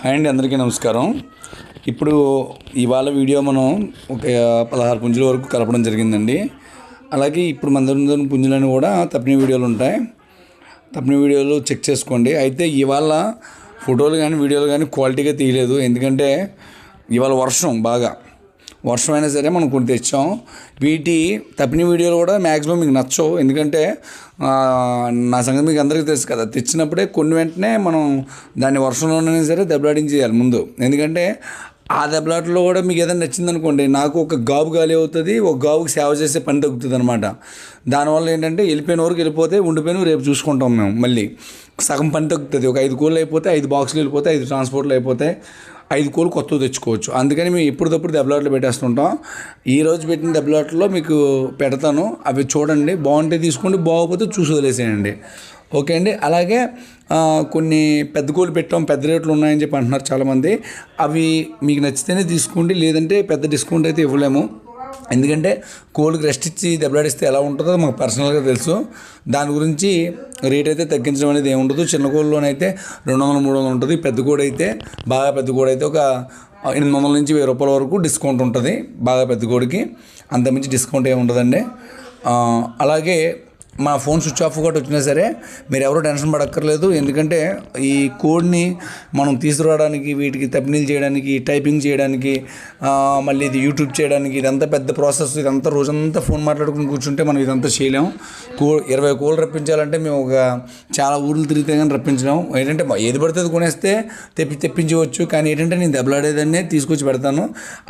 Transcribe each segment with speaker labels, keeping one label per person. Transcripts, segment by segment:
Speaker 1: Hi అండి అందరికీ నమస్కారం. ఇప్పుడు ఇవాళ వీడియో మనం ఒక పదహారు పుంజుల వరకు కలపడం జరిగిందండి. అలాగే ఇప్పుడు మన దగ్గర పుంజులని కూడా తప్పిన వీడియోలు ఉంటాయి. తప్పిన వీడియోలు చెక్ చేసుకోండి. అయితే ఇవాళ ఫోటోలు కానీ వీడియోలు కానీ క్వాలిటీగా తీయలేదు. ఎందుకంటే ఇవాళ వర్షం బాగా. వర్షం అయినా సరే మనం కొన్ని తెచ్చాం. వీటి తప్పిన వీడియోలు కూడా మ్యాక్సిమం మీకు నచ్చవు. ఎందుకంటే నా సంగతి మీకు అందరికీ తెలుసు కదా తెచ్చినప్పుడే కొన్ని వెంటనే మనం దాన్ని వర్షంలోనైనా సరే దెబ్బలాడించేయాలి ముందు. ఎందుకంటే ఆ దెబ్బలాటలో కూడా మీకు ఏదైనా నచ్చింది అనుకోండి నాకు ఒక గాబు గాలి అవుతుంది ఒక గాబుకి సేవ చేసే పని తగ్గుతుంది అనమాట దానివల్ల ఏంటంటే వెళ్ళిపోయిన వరకు వెళ్ళిపోతే ఉండిపోయిన రేపు చూసుకుంటాం మేము మళ్ళీ. సగం పని తగ్గుతుంది. ఒక ఐదు కూలలు అయిపోతే ఐదు బాక్సులు వెళ్ళిపోతే ఐదు ట్రాన్స్పోర్ట్లు అయిపోతాయి. ఐదు కోళ్ళు కొత్తవి తెచ్చుకోవచ్చు. అందుకని మేము ఎప్పటికప్పుడు దెబ్బలాట్లు పెట్టేస్తుంటాం. ఈ రోజు పెట్టిన దెబ్బలాట్లో మీకు పెడతాను. అవి చూడండి. బాగుంటే తీసుకోండి. బాగోకపోతే చూసి వదిలేసేయండి. ఓకే అండి. అలాగే కొన్ని పెద్ద కోళ్ళు పెట్టాం. పెద్ద రేట్లు ఉన్నాయని చెప్పి అంటున్నారు చాలామంది. అవి మీకు నచ్చితేనే తీసుకోండి. లేదంటే పెద్ద డిస్కౌంట్ అయితే ఇవ్వలేము. ఎందుకంటే కోళ్ళకి రెస్ట్ ఇచ్చి దెబ్బలాడిస్తే ఎలా ఉంటుందో మాకు పర్సనల్గా తెలుసు. దాని గురించి రేట్ అయితే తగ్గించడం అనేది ఏముండదు. చిన్న కోళ్ళలోనైతే రెండు వందలు మూడు వందలు ఉంటుంది. పెద్ద కోడి అయితే బాగా పెద్ద కోడి అయితే ఒక ఎనిమిది వందల నుంచి వెయ్యి రూపాయల వరకు డిస్కౌంట్ ఉంటుంది. బాగా పెద్ద కోడికి అంతమించి డిస్కౌంట్ ఏమి ఉండదండి అలాగే మా ఫోన్ స్విచ్ ఆఫ్ కూడా వచ్చినా సరే మీరు ఎవరు టెన్షన్ పడక్కర్లేదు. ఎందుకంటే ఈ కోడ్ని మనం తీసుకురావడానికి వీటికి తప్పినీలు చేయడానికి టైపింగ్ చేయడానికి మళ్ళీ ఇది యూట్యూబ్ చేయడానికి ఇదంతా పెద్ద ప్రాసెస్. ఇదంతా రోజంతా ఫోన్ మాట్లాడుకుని కూర్చుంటే మనం ఇదంతా చేయలేము కో ఇరవై కోళ్ళు రప్పించాలంటే మేము ఒక చాలా ఊర్లు తిరిగితే కానీ రప్పించలేము ఏంటంటే ఏది పడితే అది కొనేస్తే తెప్పి తెప్పించవచ్చు. కానీ ఏంటంటే నేను దెబ్బలాడేదాన్నే తీసుకొచ్చి పెడతాను.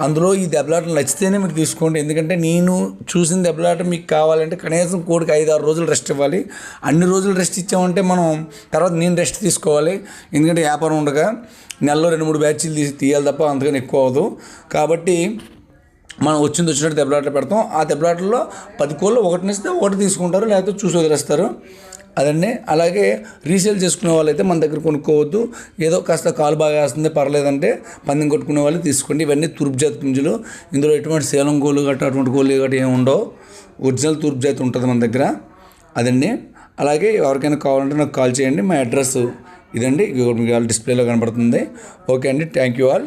Speaker 1: అందులో ఈ దెబ్బలాట నచ్చితేనే మీరు తీసుకోండి. ఎందుకంటే నేను చూసిన దెబ్బలాట మీకు కావాలంటే కనీసం కోడికి ఐదు ఆరు రోజులు రోజులు రెస్ట్ ఇవ్వాలి. అన్ని రోజులు రెస్ట్ ఇచ్చామంటే మనం తర్వాత నేను రెస్ట్ తీసుకోవాలి. ఎందుకంటే వ్యాపారం ఉండగా నెలలో రెండు మూడు బ్యాచ్లు తీసి తీయాలి తప్ప అంతకని ఎక్కువ అవ్వదు. కాబట్టి మనం వచ్చింది వచ్చినట్టు దెబ్బలాటలు పెడతాం. ఆ దెబ్బలాటల్లో పది కోళ్ళు ఒకటినిస్తే ఇస్తే ఒకటి తీసుకుంటారు లేకపోతే చూసి వదిలేస్తారు. అదన్నీ. అలాగే రీసేల్ చేసుకునే వాళ్ళైతే మన దగ్గర కొనుక్కోవద్దు. ఏదో కాస్త కాలు బాగా వేస్తుంది పర్లేదంటే పందెం కొట్టుకునే వాళ్ళు తీసుకోండి. ఇవన్నీ తూర్పు జాతి పుంజులు. ఇందులో ఎటువంటి సేలం కోళ్ళు గట్రా అటువంటి కోళ్ళు గట్ట ఏమి ఉండవు. ఒరిజినల్ తూర్పుజాతి ఉంటుంది మన దగ్గర. అదండి. అలాగే ఎవరికైనా కావాలంటే నాకు కాల్ చేయండి. మా అడ్రస్ ఇదండి. మీకు డిస్ప్లేలో కనబడుతుంది. ఓకే అండి. Thank you all.